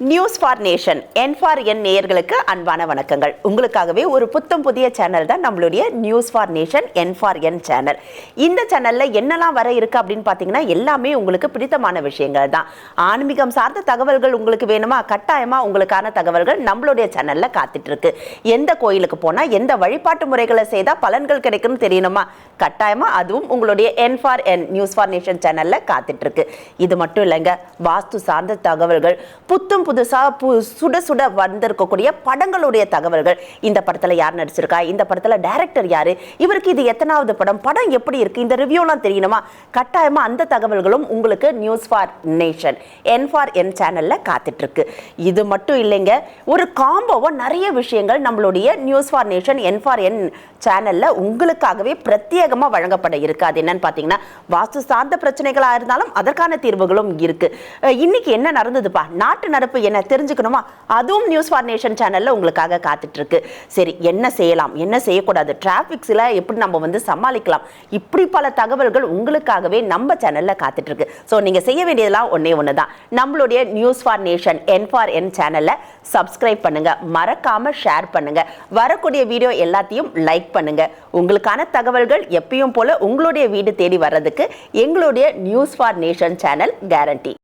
News for nation N for N நேயர்களுக்கு அன்பான வணக்கங்கள். உங்களுக்காகவே ஒரு புத்தம் புதிய சேனல் தான் நம்மளுடைய news for nation N for N channel இந்த சேனலில் என்னெல்லாம் வர இருக்கு அப்படின்னு பார்த்தீங்கன்னா எல்லாமே உங்களுக்கு பிடித்தமான விஷயங்கள் தான். ஆன்மீகம் சார்ந்த தகவல்கள் உங்களுக்கு வேணுமா? கட்டாயமாக உங்களுக்கான தகவல்கள் நம்மளுடைய சேனலில் காத்துட்ருக்கு. எந்த கோயிலுக்கு போனால் எந்த வழிபாட்டு முறைகளை செய்தால் பலன்கள் கிடைக்கும் தெரியணுமா? கட்டாயமாக அதுவும் உங்களுடைய N for N news for nation சேனலில் காத்துட்ருக்கு. இது மட்டும் இல்லைங்க வாஸ்து சார்ந்த தகவல்கள் புத்தும் புதுசா பு சுட சுட வந்திருக்கக்கூடிய படங்களுடைய தகவல்கள். இந்த படத்துல யார் நடிச்சிருக்கா? இந்த படத்துல டைரக்டர் யாரு? இவருக்கு இது எத்தனாவது படம்? படம் எப்படி இருக்கு? இந்த ரிவ்யூலாம் தெரியணுமா? கட்டாயமா அந்த தகவல்களும் உங்களுக்கு news for nation N for N சேனல்ல காத்துட்டு இருக்கு இது மட்டும் இல்லைங்க ஒரு காம்போவா நிறைய விஷயங்கள் நம்மளுடைய news for nation N for N சேனல்ல உங்களுக்காகவே பிரத்யேகமா வழங்கப்பட இருக்கு. அது என்னன்னு பாத்தீங்கன்னா வாஸ்து சார்ந்த பிரச்சனைகளாக இருந்தாலும் அதற்கான தீர்வுகளும் இருக்கு. இன்னைக்கு என்ன நடந்ததுப்பா? நாட்டு நடப்பு என்ன தெரிஞ்சுக்கணுமா? அதுவும் நியூஸ் ஃபார் நேஷன் சேனலில் உங்களுக்காக காத்துட்டு இருக்கு சரி என்ன செய்யலாம்? என்ன செய்யக்கூடாது? டிராஃபிக்ஸில் எப்படி நம்ம வந்து சமாளிக்கலாம்? இப்படி பல தகவல்கள் உங்களுக்காகவே நம்ம சேனலில் காத்துட்டு இருக்கு ஸோ நீங்கள் செய்ய வேண்டியதெல்லாம் ஒன்றே ஒன்று தான் நம்மளுடைய news for nation N for N சேனலை சப்ஸ்கிரைப் பண்ணுங்க. மறக்காம ஷேர் பண்ணுங்க. வரக்கூடிய வீடியோ எல்லாத்தையும் லைக் பண்ணுங்க. உங்களுக்கான தகவல்கள் எப்பயும் போல உங்களுடைய வீடு தேடி வர்றதுக்கு எங்களுடைய news for nation channel guarantee